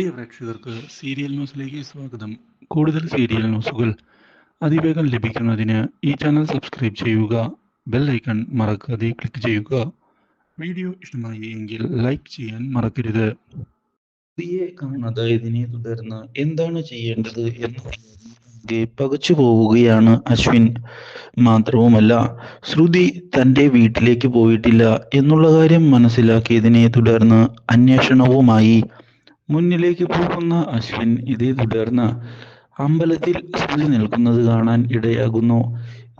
പ്രിയ പ്രേക്ഷകർക്ക് സീരിയൽ ന്യൂസിലേക്ക് സ്വാഗതം. കൂടുതൽ സീരിയൽ ന്യൂസുകൾ അതിവേഗം ലഭിക്കുന്നതിന് ഈ ചാനൽ സബ്സ്ക്രൈബ് ചെയ്യുക ബെൽ ഐക്കൺ മറക്കാതെ ക്ലിക്ക് ചെയ്യുക. വീഡിയോ ഇഷ്ടമായി എങ്കിൽ ലൈക്ക് ചെയ്യാൻ മറക്കരുത്. സ്ത്രീയെ കാണാതായതിനെ തുടർന്ന് എന്താണ് ചെയ്യേണ്ടത് എന്ന് പകച്ചു പോവുകയാണ് അശ്വിൻ. മാത്രവുമല്ല ശ്രുതി തന്റെ വീട്ടിലേക്ക് പോയിട്ടില്ല എന്നുള്ള കാര്യം മനസ്സിലാക്കിയതിനെ തുടർന്ന് അന്വേഷണവുമായി മുന്നിലേക്ക് പോകുന്ന അശ്വിൻ ഇതേ തുടർന്ന് അമ്പലത്തിൽ ശ്രുതി നിൽക്കുന്നത് കാണാൻ ഇടയാകുന്നു.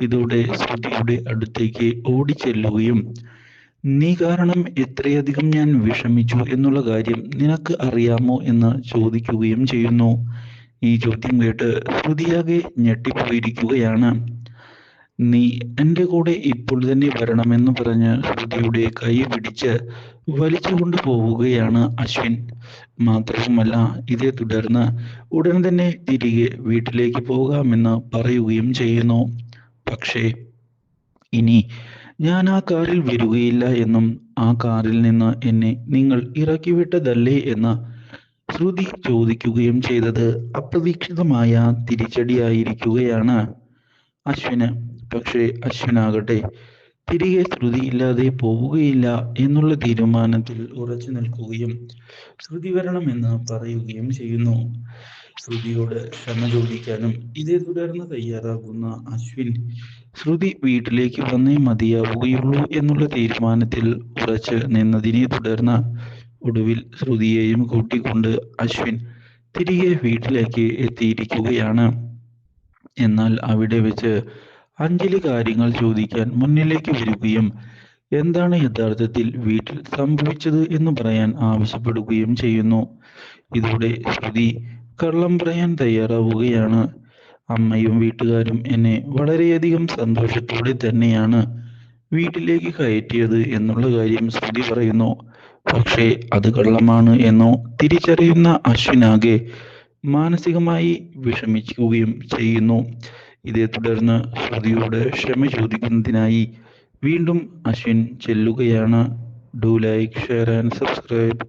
ഇതോടെ ശ്രുതിയുടെ അടുത്തേക്ക് ഓടിച്ചെല്ലുകയും നീ കാരണം എത്രയധികം ഞാൻ വിഷമിച്ചു എന്നുള്ള കാര്യം നിനക്ക് അറിയാമോ? എന്ന് ചോദിക്കുകയും ചെയ്യുന്നു. ഈ ചോദ്യം കേട്ട് ശ്രുതിയാകെ ഞെട്ടിപ്പോയിരിക്കുകയാണ്. നീ എന്റെ കൂടെ ഇപ്പോൾ തന്നെ വരണമെന്ന് പറഞ്ഞ് ശ്രുതിയുടെ കൈ പിടിച്ച് വലിച്ചുകൊണ്ട് പോവുകയാണ് അശ്വിൻ. മാത്രവുമല്ല ഇതേ തുടർന്ന് ഉടൻ തന്നെ തിരികെ വീട്ടിലേക്ക് പോകാമെന്ന് പറയുകയും ചെയ്യുന്നു. പക്ഷേ ഇനി ഞാൻ ആ കാറിൽ വരികയില്ല എന്നും ആ കാറിൽ നിന്ന് എന്നെ നിങ്ങൾ ഇറക്കി വിട്ടതല്ലേ എന്ന് ശ്രുതി ചോദിക്കുകയും ചെയ്തത് അപ്രതീക്ഷിതമായ തിരിച്ചടിയായിരിക്കുകയാണ് അശ്വിന്. പക്ഷേ അശ്വിനാകട്ടെ തിരികെ ശ്രുതിയില്ലാതെ പോവുകയില്ല എന്നുള്ള തീരുമാനത്തിൽ ഉറച്ചു നിൽക്കുകയും ശ്രുതി എന്ന് പറയുകയും ചെയ്യുന്നു. ശ്രുതിയോട് ക്ഷമ ചോദിക്കാനും ഇതേ തുടർന്ന് തയ്യാറാകുന്ന അശ്വിൻ ശ്രുതി വീട്ടിലേക്ക് വന്നേ മതിയാവുകയുള്ളൂ എന്നുള്ള തീരുമാനത്തിൽ ഉറച്ച് നിന്നതിനെ തുടർന്ന് ഒടുവിൽ ശ്രുതിയെയും കൂട്ടിക്കൊണ്ട് അശ്വിൻ തിരികെ വീട്ടിലേക്ക് എത്തിയിരിക്കുകയാണ്. എന്നാൽ അവിടെ വെച്ച് അഞ്ജലി കാര്യങ്ങൾ ചോദിക്കാൻ മുന്നിലേക്ക് വരികയും എന്താണ് യഥാർത്ഥത്തിൽ വീട്ടിൽ സംഭവിച്ചത് എന്ന് പറയാൻ ആവശ്യപ്പെടുകയും ചെയ്യുന്നു. ഇതോടെ ശ്രുതി കള്ളം പറയാൻ തയ്യാറാവുകയാണ്. അമ്മയും വീട്ടുകാരും എന്നെ വളരെയധികം സന്തോഷത്തോടെ തന്നെയാണ് വീട്ടിലേക്ക് കയറ്റിയത് എന്നുള്ള കാര്യം ശ്രുതി പറയുന്നു. പക്ഷേ അത് കള്ളമാണ് എന്നോ തിരിച്ചറിയുന്ന അശ്വിനാകെ മാനസികമായി വിഷമിക്കുകയും ചെയ്യുന്നു. ഇതേ തുടർന്ന് ശ്രുതിയോട് ക്ഷമ ചോദിക്കുന്നതിനായി വീണ്ടും അശ്വിൻ ചെല്ലുകയാണ്. Do like share and subscribe